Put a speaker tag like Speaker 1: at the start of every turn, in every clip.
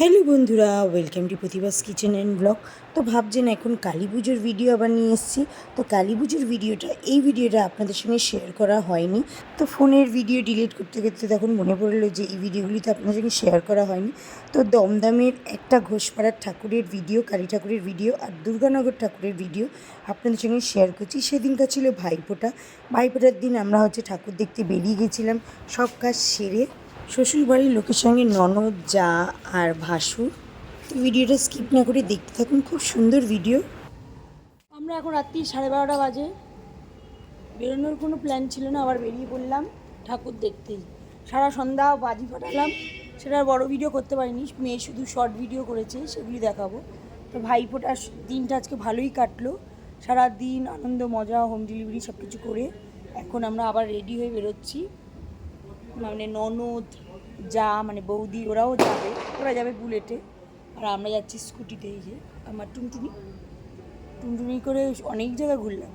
Speaker 1: Hello বন্ধুরা, welcome to Pratibha's kitchen and blog. তো ভাবছেন এখন কালী পুজোর ভিডিও আবার নিয়ে এসেছি। তো কালী পুজোর ভিডিওটা এই ভিডিওটা আপনাদের সঙ্গে শেয়ার করা হয়নি। তো ফোনের ভিডিও ডিলিট করতে করতে তখন মনে পড়ল যে এই ভিডিওগুলি তো আপনাদের সঙ্গে শেয়ার করা হয়নি। তো দমদমের একটা ঘোষপাড়ার ঠাকুরের ভিডিও কালী ঠাকুরের ভিডিও আর দুর্গানগর ঠাকুরের ভিডিও আপনাদের সঙ্গে শেয়ার করছি। সেদিনটা ছিল ভাইফোঁটা। ভাইফোঁটার দিন আমরা হচ্ছে ঠাকুর দেখতে বেরিয়ে গেছিলাম। সব কাজ সেরে শ্বশুরবাড়ির লোকের সঙ্গে ননদ যা আর ভাসুর। তো ভিডিওটা স্কিপ না করে দেখতে থাকুন, খুব সুন্দর ভিডিও
Speaker 2: আমরা এখন রাত্রি সাড়ে বারোটা বাজে। বেরোনোর কোনো প্ল্যান ছিল না, আবার বেরিয়ে পড়লাম ঠাকুর দেখতেই। সারা সন্ধ্যা বাজি ফাটালাম, সেটা বড় ভিডিও করতে পারিনি, মেয়ে শুধু শর্ট ভিডিও করেছে, সেগুলি দেখাবো। তো ভাইফোঁটার দিনটা আজকে ভালোই কাটলো সারা দিন আনন্দ, মজা হোম ডেলিভারি সব কিছু করে এখন আমরা আবার রেডি হয়ে বেরোচ্ছি। মানে ননদ যা মানে বৌদি, ওরাও যাবে। ওরা যাবে বুলেটে। আর আমরা যাচ্ছি স্কুটিতে এই যে, আমার টুনটুনি। টুনটুনি করে অনেক জায়গা ঘুরলাম।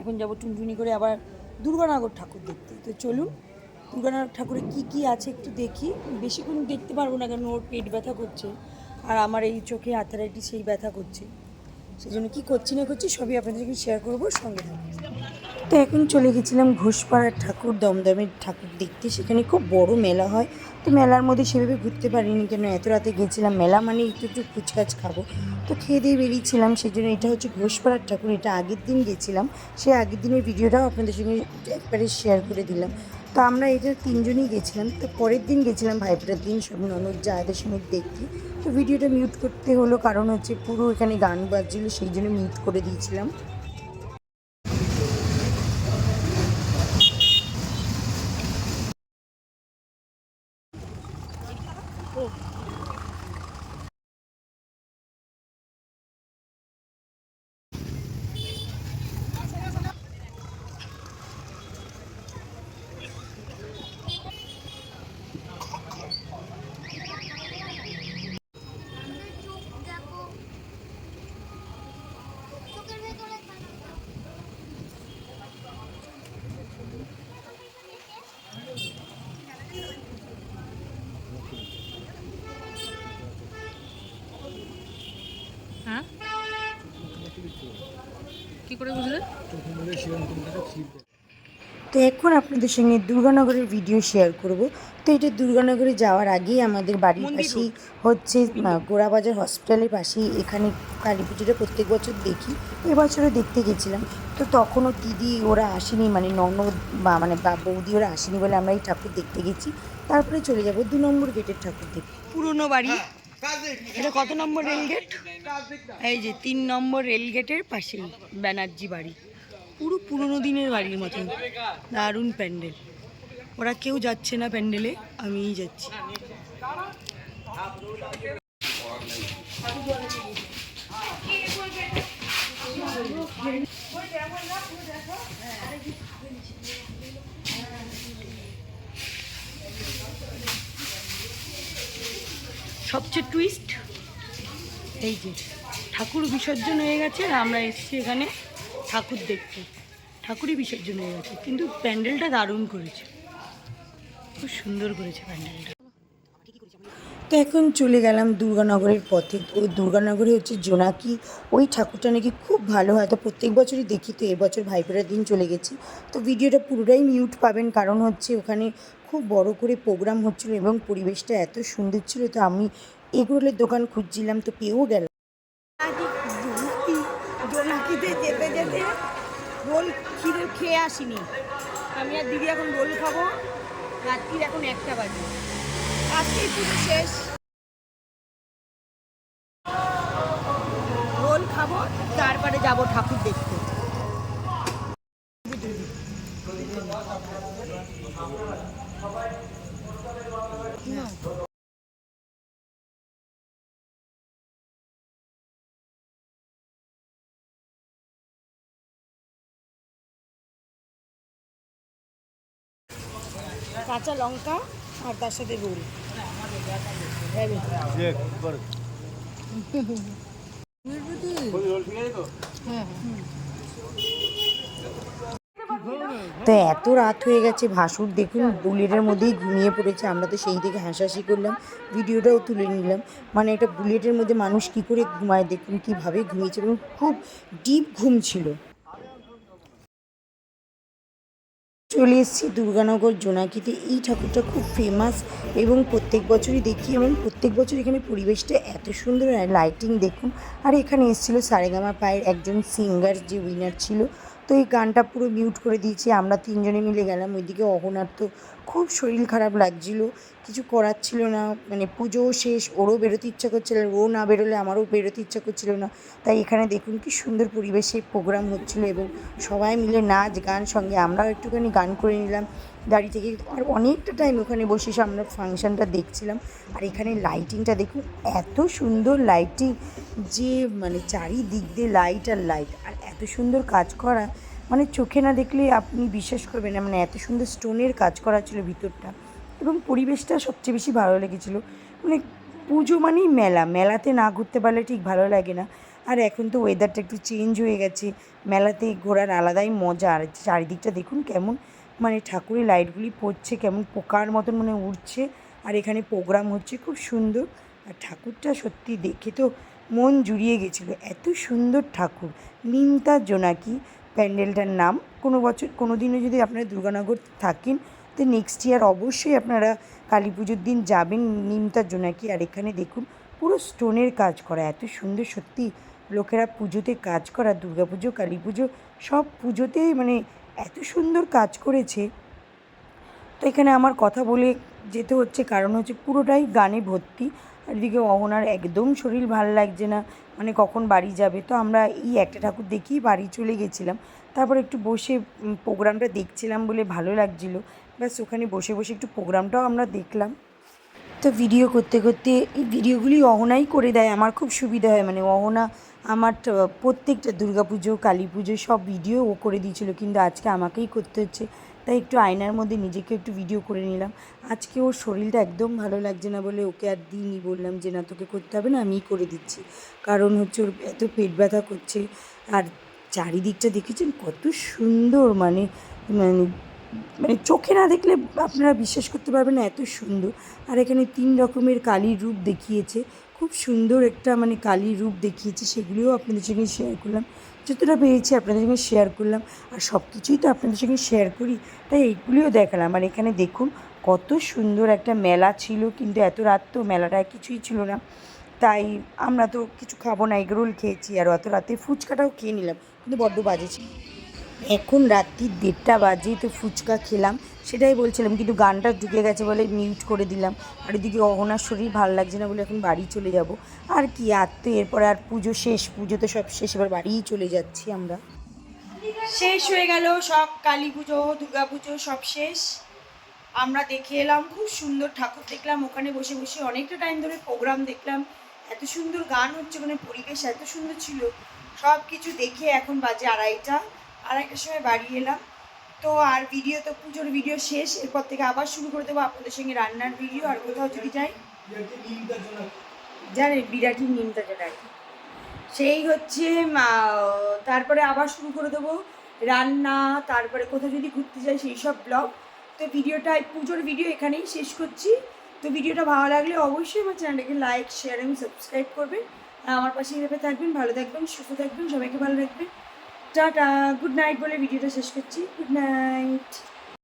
Speaker 2: এখন যাব টুনটুনি করে আবার দুর্গানগর ঠাকুর দেখতে। তো চলুন, দুর্গানগর ঠাকুরে কি কি আছে একটু দেখি। বেশিক্ষণ দেখতে পারব না কারণ ওর পেট ব্যথা করছে। আর আমার এই চোখে আথারাইটিস সেই ব্যথা করছে। সেই জন্য কী করছি না করছি, সবই আপনাদেরকে শেয়ার করব সঙ্গে থাকবে
Speaker 1: তো এখন চলে গেছিলাম ঘোষপাড়ার ঠাকুর, দমদমের ঠাকুর দেখতে। সেখানে খুব বড় মেলা হয়। তো মেলার মধ্যে সেভাবে ঘুরতে পারিনি কেন? এত রাতে গেছিলাম মেলা মানে একটু একটু ফুচকাচ খাব। তো খেয়ে দিয়ে বেরিয়েছিলাম। সেই জন্য এটা হচ্ছে ঘোষপাড়ার ঠাকুর। এটা আগের দিন গেছিলাম। সেই আগের দিনের ভিডিওটাও আপনাদের সঙ্গে একবারে শেয়ার করে দিলাম। তো আমরা এটা তিনজনই গেছিলাম। তো পরের দিন গেছিলাম ভাইফোঁটার দিন সব ননদ জায়দের সঙ্গে দেখতে। তো ভিডিওটা মিউট করতে হলো। কারণ হচ্ছে পুরো এখানে গান বাজছিল। সেই জন্য মিউট করে দিয়েছিলাম।
Speaker 3: Oh.
Speaker 2: হ্যাঁ? কী করে বুঝলে?
Speaker 1: তো এখন আপনাদের সঙ্গে দুর্গানগরের ভিডিও শেয়ার করব। তো এটা দুর্গানগরে যাওয়ার আগেই আমাদের বাড়ির পাশেই হচ্ছে গোড়াবাজার হসপিটালের পাশেই এখানে কালী পুজোটা প্রত্যেক বছর দেখি। এবছরও দেখতে গেছিলাম। তো তখনও দিদি ওরা আসেনি মানে ননদ বা মানে বা বৌদি ওরা আসেনি বলে আমরা এই ঠাকুর দেখতে গেছি। তারপরে চলে যাব দু নম্বর গেটের ঠাকুর দেখতে।
Speaker 2: পুরনো বাড়ি। এটা কত নম্বর রেলগেট? এই যে তিন নম্বর রেলগেটের পাশেই ব্যানার্জি বাড়ি। পুরো পুরনো দিনের বাড়ির মতন। দারুণ প্যান্ডেল। ওরা কেউ যাচ্ছে না প্যান্ডেলে, আমিই যাচ্ছি। সবচেয়ে টুইস্ট এই যে, ঠাকুর বিসর্জন হয়ে গেছে আর আমরা এসেছি এখানে ঠাকুর দেখতে। ঠাকুরই বিসর্জন হয়ে গেছে, কিন্তু প্যান্ডেলটা দারুণ করেছে। খুব সুন্দর করেছে প্যান্ডেলটা।
Speaker 1: তো এখন চলে গেলাম দুর্গানগরের পথে। ওই দুর্গানগরে হচ্ছে জোনাকি। ওই ঠাকুরটা নাকি খুব ভালো হয়। তো প্রত্যেক বছরই দেখি তো, এবছর ভাইফোঁটার দিন চলে গেছি। তো ভিডিওটা পুরোটাই মিউট পাবেন, কারণ হচ্ছে ওখানে খুব বড় করে প্রোগ্রাম হচ্ছিল এবং পরিবেশটা এত সুন্দর ছিল, তো আমি এগরোলের দোকান খুঁজছিলাম, তো পেয়েও গেলাম।
Speaker 2: জোনাকিতে যেতে খেয়ে আসিনি। আমি আর দিদি এখন রোল খাব, রাত্রির এখন একটা বাজে। আজকেই পুজো শেষ। রোল খাব, তারপরে যাব ঠাকুর কাঁচা লঙ্কা আর তার সাথে রোল
Speaker 1: তো এত রাত হয়ে গেছে, ভাসুর দেখুন বুলেটের মধ্যেই ঘুমিয়ে পড়েছে। আমরা তো সেই থেকে হাসাহাসি করলাম, ভিডিওটাও তুলে নিলাম। মানে একটা বুলেটের মধ্যে মানুষ কী করে ঘুমায়, দেখুন কীভাবে ঘুমিয়েছে এবং খুব ডিপ ঘুম ছিল। চলে এসেছি দুর্গানগর জোনাকিতে। এই ঠাকুরটা খুব ফেমাস এবং প্রত্যেক বছরই দেখি এবং প্রত্যেক বছর এখানে পরিবেশটা এত সুন্দর আর লাইটিং দেখুন। আর এখানে এসেছিল সারেগামা পায়ের একজন সিঙ্গার যে উইনার ছিল। তো এই গানটা পুরো মিউট করে দিয়েছি। আমরা তিনজনে মিলে গেলাম। ওইদিকে অহনার তো খুব শরীর খারাপ লাগছিল। কিছু করার ছিল না। মানে পুজোও শেষ, ওরও বেরোতে ইচ্ছা করছিল ও না বেরোলে আমারও বেরোতে ইচ্ছা করছিল না। তাই এখানে দেখুন কি সুন্দর পরিবেশে প্রোগ্রাম হচ্ছিল এবং সবাই মিলে নাচ, গান সঙ্গে আমরাও একটুখানি গান করে নিলাম। দাঁড়িয়ে থেকে আর অনেকটা টাইম ওখানে বসে আমরা ফাংশনটা দেখছিলাম। আর এখানে লাইটিংটা দেখুন, এত সুন্দর লাইটিং যে মানে চারিদিক দিয়ে লাইট আর লাইট আর এত সুন্দর কাজ করা। মানে চোখে না দেখলে আপনি বিশ্বাস করবেন না মানে এত সুন্দর স্টোনের কাজ করা ছিল ভিতরটা। এবং পরিবেশটা সবচেয়ে বেশি ভালো লেগেছিলো। মানে পুজো মানেই মেলা, মেলাতে না ঘুরতে পারলে ঠিক ভালো লাগে না। আর এখন তো ওয়েদারটা একটু চেঞ্জ হয়ে গেছে, মেলাতে ঘোরার আলাদাই মজা। আর চারিদিকটা দেখুন কেমন মানে ঠাকুরের লাইটগুলি পড়ছে, কেমন পোকার মতন মানে উঠছে আর এখানে প্রোগ্রাম হচ্ছে, খুব সুন্দর। আর ঠাকুরটা সত্যি দেখে তো মন জুড়িয়ে গেছিল। এত সুন্দর ঠাকুর। নিমতা জোনাকি প্যান্ডেলটার নাম। কোনো বছর, কোনো দিনও যদি আপনারা দুর্গানগর থাকেন তো নেক্সট ইয়ার অবশ্যই আপনারা কালী পুজোর দিন যাবেন নিমতা জোনাকি আর এখানে দেখুন, পুরো স্টোনের কাজ করা, এত সুন্দর সত্যি লোকেরা পুজোতে কাজ করা, দুর্গা পুজো, কালী পুজো, সব পুজোতেই মানে এত সুন্দর কাজ করেছে। তো এখানে আমার কথা বলে যেতে হচ্ছে, কারণ হচ্ছে পুরোটাই গানে ভর্তি। আর এদিকে অহনার একদম শরীর ভালো লাগছে না মানে কখন বাড়ি যাবে? তো আমরা এই একটা ঠাকুর দেখেই বাড়ি চলে গেছিলাম। তারপর একটু বসে প্রোগ্রামটা দেখছিলাম বলে ভালো লাগছিল। ব্যাস ওখানে বসে বসে একটু প্রোগ্রামটাও আমরা দেখলাম। তো ভিডিও করতে করতে এই ভিডিওগুলি অহনাই করে দেয়। আমার খুব সুবিধা হয়। মানে অহনা আমার প্রত্যেকটা দুর্গাপুজো কালী পুজো সব ভিডিও ও করে দিয়েছিলো। কিন্তু আজকে আমাকেই করতে হচ্ছে। তাই একটু আয়নার মধ্যে নিজেকে একটু ভিডিও করে নিলাম। আজকে ওর শরীরটা একদম ভালো লাগছে না বলে ওকে আর দিইনি, বললাম যে, না, তোকে করতে হবে না আমিই করে দিচ্ছি। কারণ হচ্ছে ওর এত পেট ব্যথা করছে। আর চারিদিকটা দেখেছেন কত সুন্দর মানে মানে মানে চোখে না দেখলে আপনারা বিশ্বাস করতে পারবেন না, এত সুন্দর। আর এখানে তিন রকমের কালীর রূপ দেখিয়েছে। খুব সুন্দর একটা মানে কালীর রূপ দেখিয়েছি, সেগুলিও আপনাদের সঙ্গে শেয়ার করলাম। যতটা পেরেছি আপনাদের সঙ্গে শেয়ার করলাম, আর সব কিছুই তো আপনাদের সঙ্গে শেয়ার করি, তাই এইগুলিও দেখালাম। আর এখানে দেখুন, কত সুন্দর একটা মেলা ছিল, কিন্তু এত রাত তো মেলাটা কিছুই ছিল না। তাই আমরা তো কিছু খাব না, এগরোল খেয়েছি, আর অত রাতে ফুচকাটাও খেয়ে নিলাম, কিন্তু বড্ড বাজে ছিল। এখন রাত্রি দেড়টা বাজে তো ফুচকা খেলাম সেটাই বলছিলাম, কিন্তু গানটা ঢুকে গেছে বলে মিউট করে দিলাম। আর এদিকে অহনার শরীর ভালো লাগছে না বলে এখন বাড়ি চলে যাব। আর কি, আর তো এরপরে আর পুজো শেষ, পুজো তো সব শেষ, এবার বাড়িই চলে যাচ্ছি আমরা।
Speaker 2: শেষ হয়ে গেল সব কালী পুজো, দুর্গা পুজো সব শেষ। আমরা দেখে এলাম, খুব সুন্দর ঠাকুর দেখলাম, ওখানে বসে বসে অনেকটা টাইম ধরে প্রোগ্রাম দেখলাম। এত সুন্দর গান হচ্ছে মানে পরিবেশ এত সুন্দর ছিল। সব কিছু দেখে এখন বাজে আড়াইটা, আড়াইটার সময় বাড়ি এলাম। তো আর ভিডিও তো পুজোর ভিডিও শেষ, এরপর থেকে আবার শুরু করে দেবো আপনাদের সঙ্গে রান্নার ভিডিও আর কোথাও যদি যাই। জানেন, বিরাটি নিমতা যেটা সেই হচ্ছে তারপরে আবার শুরু করে দেবো রান্না, তারপরে কোথাও যদি ঘুরতে যাই, সেই সব ব্লগ তো ভিডিওটা পুজোর ভিডিও এখানেই শেষ করছি। তো ভিডিওটা ভালো লাগলে অবশ্যই আমার চ্যানেলটাকে লাইক শেয়ার এবং সাবস্ক্রাইব করবেন। আর আমার পাশে এভাবে থাকবেন, ভালো থাকবেন, সুস্থ থাকবেন, সবাইকে ভালো রাখবেন। টাটা গুড নাইট বলে ভিডিওটা শেষ করছি। Good night